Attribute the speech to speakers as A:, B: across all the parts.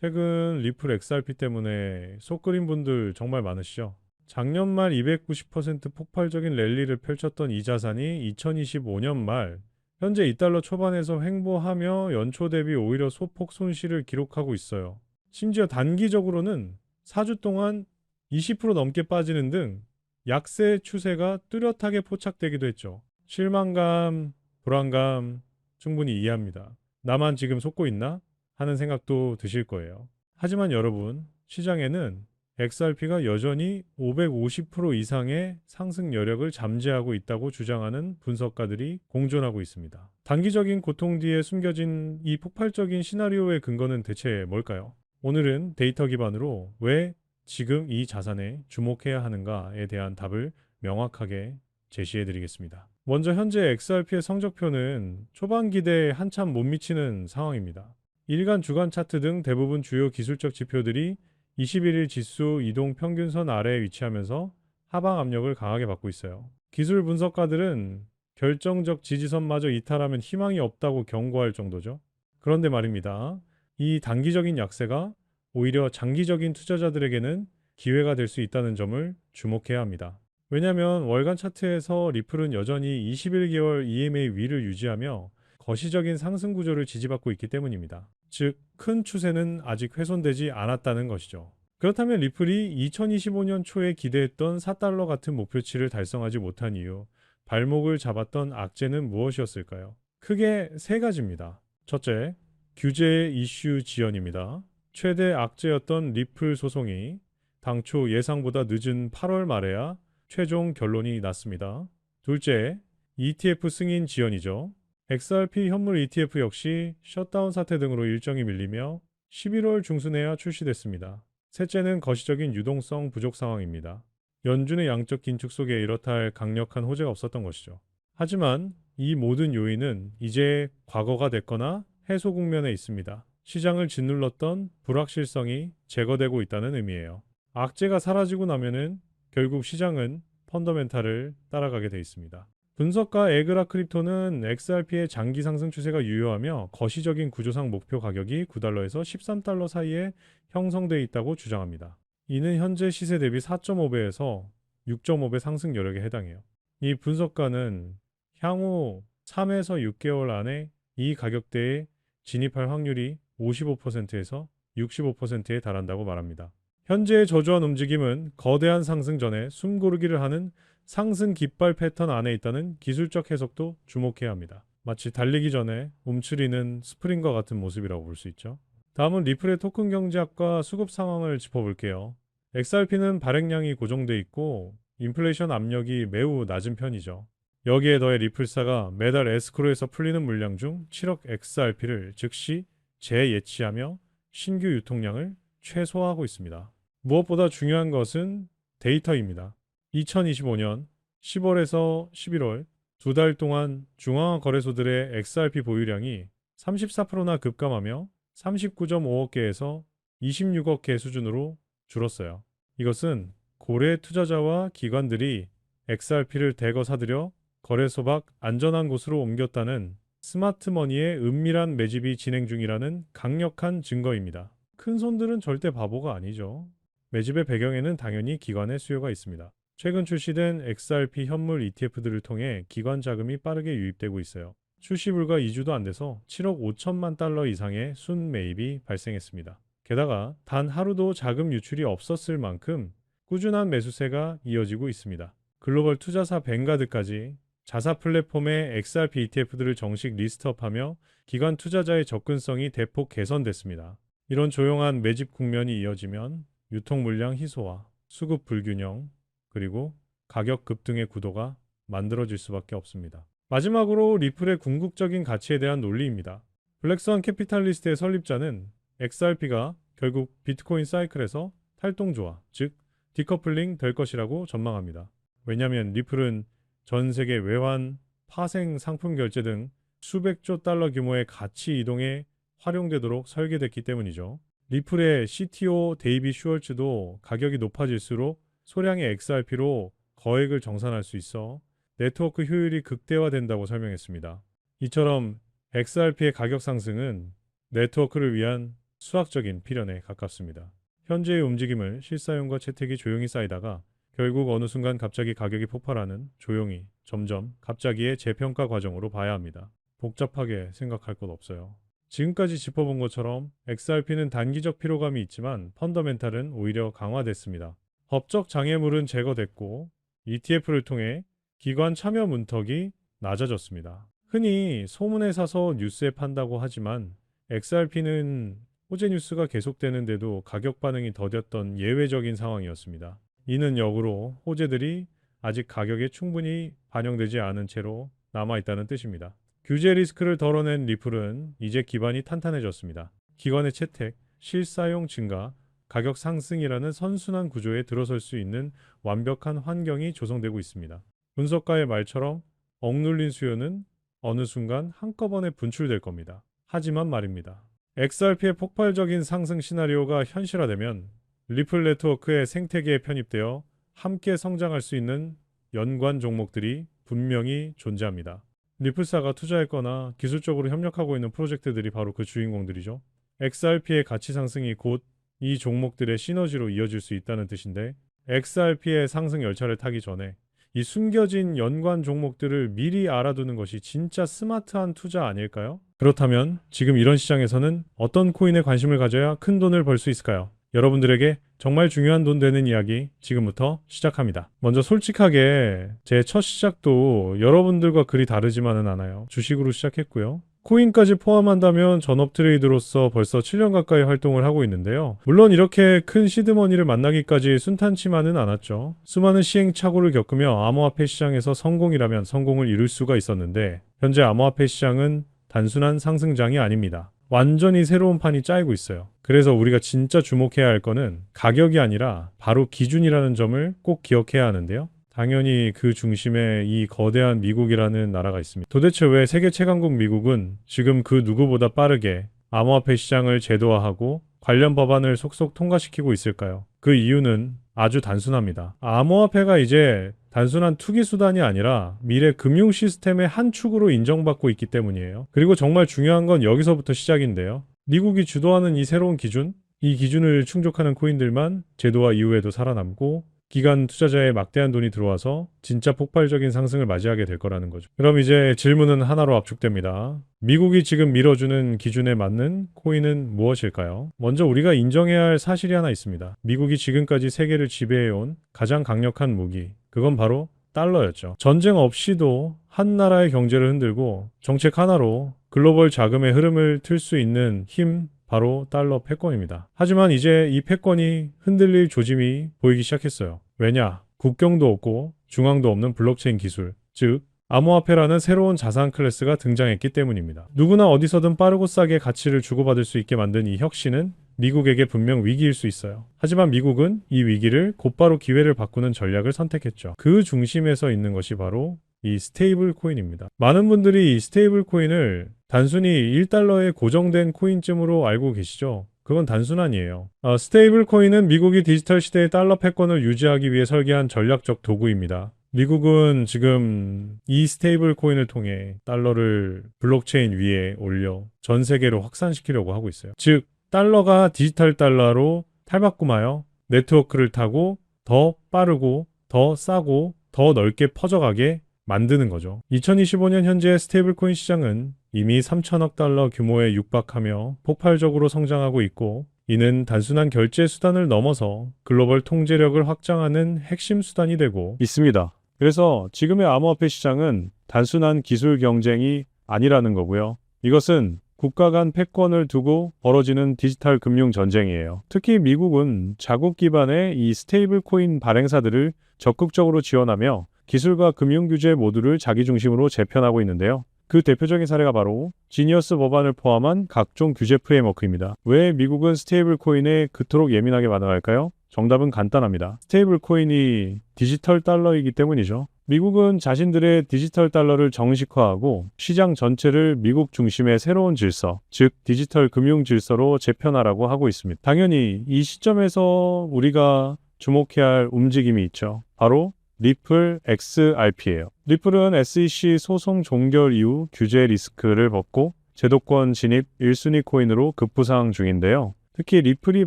A: 최근 리플 XRP 때문에 속 끓인 분들 정말 많으시죠? 작년 말 290% 폭발적인 랠리를 펼쳤던 이 자산이 2025년 말 현재 2달러 초반에서 횡보하며 연초 대비 오히려 소폭 손실을 기록하고 있어요. 심지어 단기적으로는 4주 동안 20% 넘게 빠지는 등 약세 추세가 뚜렷하게 포착되기도 했죠. 실망감, 불안감 충분히 이해합니다. 나만 지금 속고 있나? 하는 생각도 드실 거예요. 하지만 여러분, 시장에는 XRP가 여전히 550% 이상의 상승 여력을 잠재하고 있다고 주장하는 분석가들이 공존하고 있습니다. 단기적인 고통 뒤에 숨겨진 이 폭발적인 시나리오의 근거는 대체 뭘까요? 오늘은 데이터 기반으로 왜 지금 이 자산에 주목해야 하는가에 대한 답을 명확하게 제시해 드리겠습니다. 먼저 현재 XRP의 성적표는 초반 기대에 한참 못 미치는 상황입니다. 일간 주간 차트 등 대부분 주요 기술적 지표들이 21일 지수 이동 평균선 아래에 위치하면서 하방 압력을 강하게 받고 있어요. 기술 분석가들은 결정적 지지선마저 이탈하면 희망이 없다고 경고할 정도죠. 그런데 말입니다. 이 단기적인 약세가 오히려 장기적인 투자자들에게는 기회가 될 수 있다는 점을 주목해야 합니다. 왜냐하면 월간 차트에서 리플은 여전히 21개월 EMA 위를 유지하며 거시적인 상승 구조를 지지받고 있기 때문입니다. 즉, 큰 추세는 아직 훼손되지 않았다는 것이죠. 그렇다면 리플이 2025년 초에 기대했던 4달러 같은 목표치를 달성하지 못한 이유, 발목을 잡았던 악재는 무엇이었을까요? 크게 세 가지입니다. 첫째, 규제 이슈 지연입니다. 최대 악재였던 리플 소송이 당초 예상보다 늦은 8월 말에야 최종 결론이 났습니다. 둘째, ETF 승인 지연이죠. XRP 현물 ETF 역시 셧다운 사태 등으로 일정이 밀리며 11월 중순에야 출시됐습니다. 셋째는 거시적인 유동성 부족 상황입니다. 연준의 양적 긴축 속에 이렇다 할 강력한 호재가 없었던 것이죠. 하지만 이 모든 요인은 이제 과거가 됐거나 해소 국면에 있습니다. 시장을 짓눌렀던 불확실성이 제거되고 있다는 의미예요. 악재가 사라지고 나면은 결국 시장은 펀더멘탈을 따라가게 돼 있습니다. 분석가 에그라 크립토는 XRP의 장기 상승 추세가 유효하며 거시적인 구조상 목표 가격이 9달러에서 13달러 사이에 형성돼 있다고 주장합니다. 이는 현재 시세 대비 4.5배에서 6.5배 상승 여력에 해당해요. 이 분석가는 향후 3에서 6개월 안에 이 가격대에 진입할 확률이 55%에서 65%에 달한다고 말합니다. 현재의 저조한 움직임은 거대한 상승 전에 숨고르기를 하는 상승 깃발 패턴 안에 있다는 기술적 해석도 주목해야 합니다. 마치 달리기 전에 움츠리는 스프링과 같은 모습이라고 볼 수 있죠. 다음은 리플의 토큰 경제학과 수급 상황을 짚어볼게요. XRP는 발행량이 고정돼 있고 인플레이션 압력이 매우 낮은 편이죠. 여기에 더해 리플사가 매달 에스크로에서 풀리는 물량 중 7억 XRP를 즉시 재예치하며 신규 유통량을 최소화하고 있습니다. 무엇보다 중요한 것은 데이터입니다. 2025년 10월에서 11월 두 달 동안 중앙화 거래소들의 XRP 보유량이 34%나 급감하며 39.5억 개에서 26억 개 수준으로 줄었어요. 이것은 고래 투자자와 기관들이 XRP를 대거 사들여 거래소 밖 안전한 곳으로 옮겼다는 스마트머니의 은밀한 매집이 진행 중이라는 강력한 증거입니다. 큰 손들은 절대 바보가 아니죠. 매집의 배경에는 당연히 기관의 수요가 있습니다. 최근 출시된 XRP 현물 ETF들을 통해 기관 자금이 빠르게 유입되고 있어요. 출시 불과 2주도 안 돼서 7억 5천만 달러 이상의 순 매입이 발생했습니다. 게다가 단 하루도 자금 유출이 없었을 만큼 꾸준한 매수세가 이어지고 있습니다. 글로벌 투자사 뱅가드까지 자사 플랫폼의 XRP ETF들을 정식 리스트업하며 기관 투자자의 접근성이 대폭 개선됐습니다. 이런 조용한 매집 국면이 이어지면 유통 물량 희소와 수급 불균형 그리고 가격 급등의 구도가 만들어질 수밖에 없습니다. 마지막으로 리플의 궁극적인 가치에 대한 논리입니다. 블랙스완 캐피탈리스트의 설립자는 XRP가 결국 비트코인 사이클에서 탈동조화, 즉 디커플링 될 것이라고 전망합니다. 왜냐하면 리플은 전 세계 외환, 파생 상품 결제 등 수백조 달러 규모의 가치 이동에 활용되도록 설계됐기 때문이죠. 리플의 CTO 데이비 슈얼츠도 가격이 높아질수록 소량의 XRP로 거액을 정산할 수 있어 네트워크 효율이 극대화된다고 설명했습니다. 이처럼 XRP의 가격 상승은 네트워크를 위한 수학적인 필연에 가깝습니다. 현재의 움직임을 실사용과 채택이 조용히 쌓이다가 결국 어느 순간 갑자기 가격이 폭발하는 조용히 점점 갑자기의 재평가 과정으로 봐야 합니다. 복잡하게 생각할 것 없어요. 지금까지 짚어본 것처럼 XRP는 단기적 피로감이 있지만 펀더멘탈은 오히려 강화됐습니다. 법적 장애물은 제거됐고 ETF를 통해 기관 참여 문턱이 낮아졌습니다. 흔히 소문에 사서 뉴스에 판다고 하지만 XRP는 호재 뉴스가 계속되는데도 가격 반응이 더뎠던 예외적인 상황이었습니다. 이는 역으로 호재들이 아직 가격에 충분히 반영되지 않은 채로 남아있다는 뜻입니다. 규제 리스크를 덜어낸 리플은 이제 기반이 탄탄해졌습니다. 기관의 채택, 실사용 증가, 가격 상승이라는 선순환 구조에 들어설 수 있는 완벽한 환경이 조성되고 있습니다. 분석가의 말처럼 억눌린 수요는 어느 순간 한꺼번에 분출될 겁니다. 하지만 말입니다. XRP의 폭발적인 상승 시나리오가 현실화되면 리플 네트워크의 생태계에 편입되어 함께 성장할 수 있는 연관 종목들이 분명히 존재합니다. 리플사가 투자했거나 기술적으로 협력하고 있는 프로젝트들이 바로 그 주인공들이죠. XRP의 가치 상승이 곧 이 종목들의 시너지로 이어질 수 있다는 뜻인데 XRP의 상승 열차를 타기 전에 이 숨겨진 연관 종목들을 미리 알아두는 것이 진짜 스마트한 투자 아닐까요? 그렇다면 지금 이런 시장에서는 어떤 코인에 관심을 가져야 큰 돈을 벌 수 있을까요? 여러분들에게 정말 중요한 돈 되는 이야기 지금부터 시작합니다. 먼저 솔직하게 제 첫 시작도 여러분들과 그리 다르지만은 않아요. 주식으로 시작했고요. 코인까지 포함한다면 전업 트레이드로서 벌써 7년 가까이 활동을 하고 있는데요. 물론 이렇게 큰 시드머니를 만나기까지 순탄치만은 않았죠. 수많은 시행착오를 겪으며 암호화폐 시장에서 성공이라면 성공을 이룰 수가 있었는데 현재 암호화폐 시장은 단순한 상승장이 아닙니다. 완전히 새로운 판이 짜이고 있어요. 그래서 우리가 진짜 주목해야 할 거는 가격이 아니라 바로 기준이라는 점을 꼭 기억해야 하는데요. 당연히 그 중심에 이 거대한 미국이라는 나라가 있습니다. 도대체 왜 세계 최강국 미국은 지금 그 누구보다 빠르게 암호화폐 시장을 제도화하고 관련 법안을 속속 통과시키고 있을까요? 그 이유는 아주 단순합니다. 암호화폐가 이제 단순한 투기 수단이 아니라 미래 금융 시스템의 한 축으로 인정받고 있기 때문이에요. 그리고 정말 중요한 건 여기서부터 시작인데요. 미국이 주도하는 이 새로운 기준, 이 기준을 충족하는 코인들만 제도화 이후에도 살아남고 기관 투자자의 막대한 돈이 들어와서 진짜 폭발적인 상승을 맞이하게 될 거라는 거죠. 그럼 이제 질문은 하나로 압축됩니다. 미국이 지금 밀어주는 기준에 맞는 코인은 무엇일까요? 먼저 우리가 인정해야 할 사실이 하나 있습니다. 미국이 지금까지 세계를 지배해온 가장 강력한 무기, 그건 바로 달러였죠. 전쟁 없이도 한 나라의 경제를 흔들고 정책 하나로 글로벌 자금의 흐름을 틀 수 있는 힘, 바로 달러 패권입니다. 하지만 이제 이 패권이 흔들릴 조짐이 보이기 시작했어요. 왜냐? 국경도 없고 중앙도 없는 블록체인 기술, 즉 암호화폐라는 새로운 자산 클래스가 등장했기 때문입니다. 누구나 어디서든 빠르고 싸게 가치를 주고받을 수 있게 만든 이 혁신은 미국에게 분명 위기일 수 있어요. 하지만 미국은 이 위기를 곧바로 기회를 바꾸는 전략을 선택했죠. 그 중심에 서 있는 것이 바로 이 스테이블 코인입니다. 많은 분들이 이 스테이블 코인을 단순히 1달러의 고정된 코인쯤으로 알고 계시죠? 그건 단순한이에요. 어, 스테이블 코인은 미국이 디지털 시대의 달러 패권을 유지하기 위해 설계한 전략적 도구입니다. 미국은 지금 이 스테이블 코인을 통해 달러를 블록체인 위에 올려 전 세계로 확산시키려고 하고 있어요. 즉, 달러가 디지털 달러로 탈바꿈하여 네트워크를 타고 더 빠르고 더 싸고 더 넓게 퍼져가게 만드는 거죠. 2025년 현재 스테이블 코인 시장은 이미 3천억 달러 규모에 육박하며 폭발적으로 성장하고 있고 이는 단순한 결제 수단을 넘어서 글로벌 통제력을 확장하는 핵심 수단이 되고 있습니다. 그래서 지금의 암호화폐 시장은 단순한 기술 경쟁이 아니라는 거고요. 이것은 국가 간 패권을 두고 벌어지는 디지털 금융 전쟁이에요. 특히 미국은 자국 기반의 이 스테이블 코인 발행사들을 적극적으로 지원하며 기술과 금융 규제 모두를 자기 중심으로 재편하고 있는데요. 그 대표적인 사례가 바로 지니어스 법안을 포함한 각종 규제 프레임워크입니다. 왜 미국은 스테이블 코인에 그토록 예민하게 반응할까요? 정답은 간단합니다. 스테이블 코인이 디지털 달러이기 때문이죠. 미국은 자신들의 디지털 달러를 정식화하고 시장 전체를 미국 중심의 새로운 질서, 즉 디지털 금융 질서로 재편하라고 하고 있습니다. 당연히 이 시점에서 우리가 주목해야 할 움직임이 있죠. 바로 리플 XRP예요. 리플은 SEC 소송 종결 이후 규제 리스크를 벗고 제도권 진입 1순위 코인으로 급부상 중인데요. 특히 리플이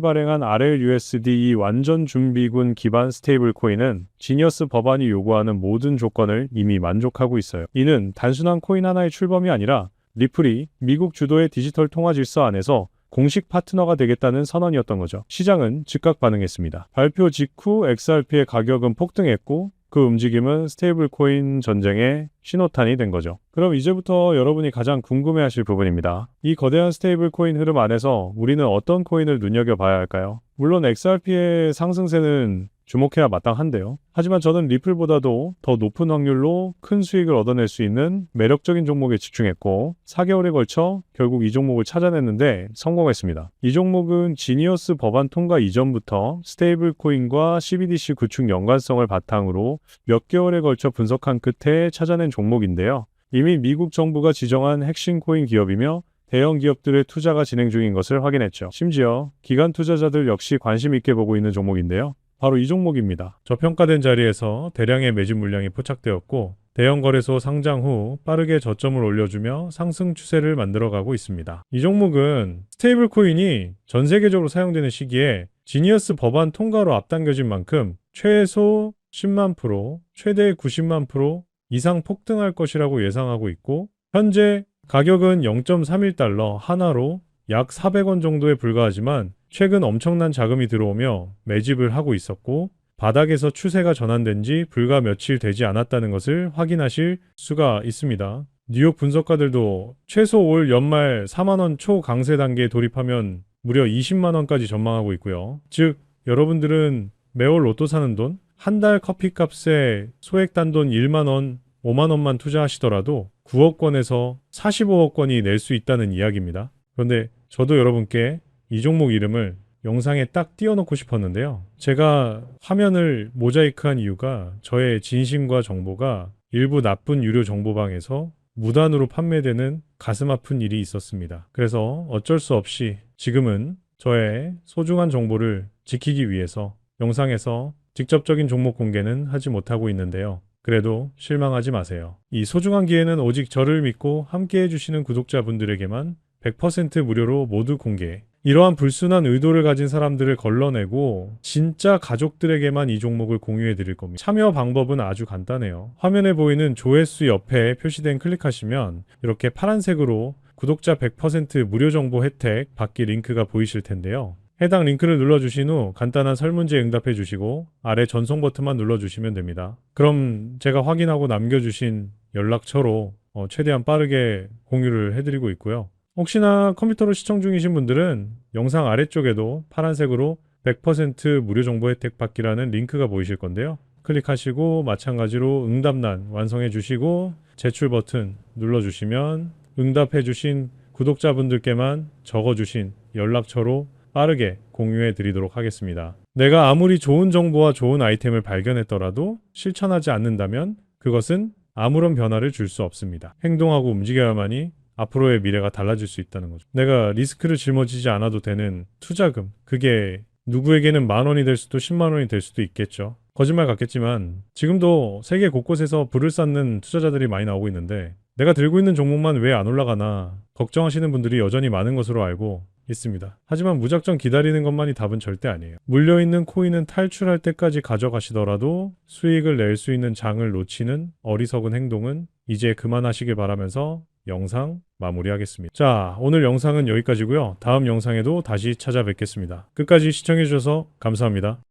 A: 발행한 RLUSD 완전 준비군 기반 스테이블 코인은 지니어스 법안이 요구하는 모든 조건을 이미 만족하고 있어요. 이는 단순한 코인 하나의 출범이 아니라 리플이 미국 주도의 디지털 통화 질서 안에서 공식 파트너가 되겠다는 선언이었던 거죠. 시장은 즉각 반응했습니다. 발표 직후 XRP의 가격은 폭등했고 그 움직임은 스테이블 코인 전쟁의 신호탄이 된 거죠. 그럼 이제부터 여러분이 가장 궁금해하실 부분입니다. 이 거대한 스테이블 코인 흐름 안에서 우리는 어떤 코인을 눈여겨봐야 할까요? 물론 XRP의 상승세는 주목해야 마땅한데요. 하지만 저는 리플보다도 더 높은 확률로 큰 수익을 얻어낼 수 있는 매력적인 종목에 집중했고 4개월에 걸쳐 결국 이 종목을 찾아냈는데 성공했습니다. 이 종목은 지니어스 법안 통과 이전부터 스테이블 코인과 CBDC 구축 연관성을 바탕으로 몇 개월에 걸쳐 분석한 끝에 찾아낸 종목인데요. 이미 미국 정부가 지정한 핵심 코인 기업이며 대형 기업들의 투자가 진행 중인 것을 확인했죠. 심지어 기관 투자자들 역시 관심 있게 보고 있는 종목인데요. 바로 이 종목입니다. 저평가된 자리에서 대량의 매집 물량이 포착되었고 대형 거래소 상장 후 빠르게 저점을 올려주며 상승 추세를 만들어가고 있습니다. 이 종목은 스테이블 코인이 전 세계적으로 사용되는 시기에 지니어스 법안 통과로 앞당겨진 만큼 최소 10만 프로, 최대 90만 프로 이상 폭등할 것이라고 예상하고 있고 현재 가격은 0.31달러 하나로 약 400원 정도에 불과하지만 최근 엄청난 자금이 들어오며 매집을 하고 있었고 바닥에서 추세가 전환된 지 불과 며칠 되지 않았다는 것을 확인하실 수가 있습니다. 뉴욕 분석가들도 최소 올 연말 4만원 초 강세 단계에 돌입하면 무려 20만원까지 전망하고 있고요. 즉, 여러분들은 매월 로또 사는 돈, 한 달 커피값에 소액 단돈 1만원, 5만원만 투자하시더라도 9억권에서 45억권이 낼 수 있다는 이야기입니다. 그런데 저도 여러분께 이 종목 이름을 영상에 딱 띄워놓고 싶었는데요. 제가 화면을 모자이크한 이유가 저의 진심과 정보가 일부 나쁜 유료 정보방에서 무단으로 판매되는 가슴 아픈 일이 있었습니다. 그래서 어쩔 수 없이 지금은 저의 소중한 정보를 지키기 위해서 영상에서 직접적인 종목 공개는 하지 못하고 있는데요. 그래도 실망하지 마세요. 이 소중한 기회는 오직 저를 믿고 함께 해주시는 구독자분들에게만 100% 무료로 모두 공개. 이러한 불순한 의도를 가진 사람들을 걸러내고 진짜 가족들에게만 이 종목을 공유해 드릴 겁니다. 참여 방법은 아주 간단해요. 화면에 보이는 조회수 옆에 표시된 클릭하시면 이렇게 파란색으로 구독자 100% 무료 정보 혜택 받기 링크가 보이실 텐데요. 해당 링크를 눌러주신 후 간단한 설문지에 응답해 주시고 아래 전송 버튼만 눌러주시면 됩니다. 그럼 제가 확인하고 남겨주신 연락처로 어, 최대한 빠르게 공유를 해드리고 있고요. 혹시나 컴퓨터로 시청 중이신 분들은 영상 아래쪽에도 파란색으로 100% 무료 정보 혜택 받기라는 링크가 보이실 건데요. 클릭하시고 마찬가지로 응답란 완성해 주시고 제출 버튼 눌러 주시면 응답해 주신 구독자분들께만 적어 주신 연락처로 빠르게 공유해 드리도록 하겠습니다. 내가 아무리 좋은 정보와 좋은 아이템을 발견했더라도 실천하지 않는다면 그것은 아무런 변화를 줄 수 없습니다. 행동하고 움직여야만이 앞으로의 미래가 달라질 수 있다는 거죠. 내가 리스크를 짊어지지 않아도 되는 투자금, 그게 누구에게는 만 원이 될 수도 10만 원이 될 수도 있겠죠. 거짓말 같겠지만 지금도 세계 곳곳에서 불을 쌓는 투자자들이 많이 나오고 있는데 내가 들고 있는 종목만 왜 안 올라가나 걱정하시는 분들이 여전히 많은 것으로 알고 있습니다. 하지만 무작정 기다리는 것만이 답은 절대 아니에요. 물려있는 코인은 탈출할 때까지 가져가시더라도 수익을 낼 수 있는 장을 놓치는 어리석은 행동은 이제 그만하시길 바라면서 영상 마무리하겠습니다. 자, 오늘 영상은 여기까지고요. 다음 영상에도 다시 찾아뵙겠습니다. 끝까지 시청해주셔서 감사합니다.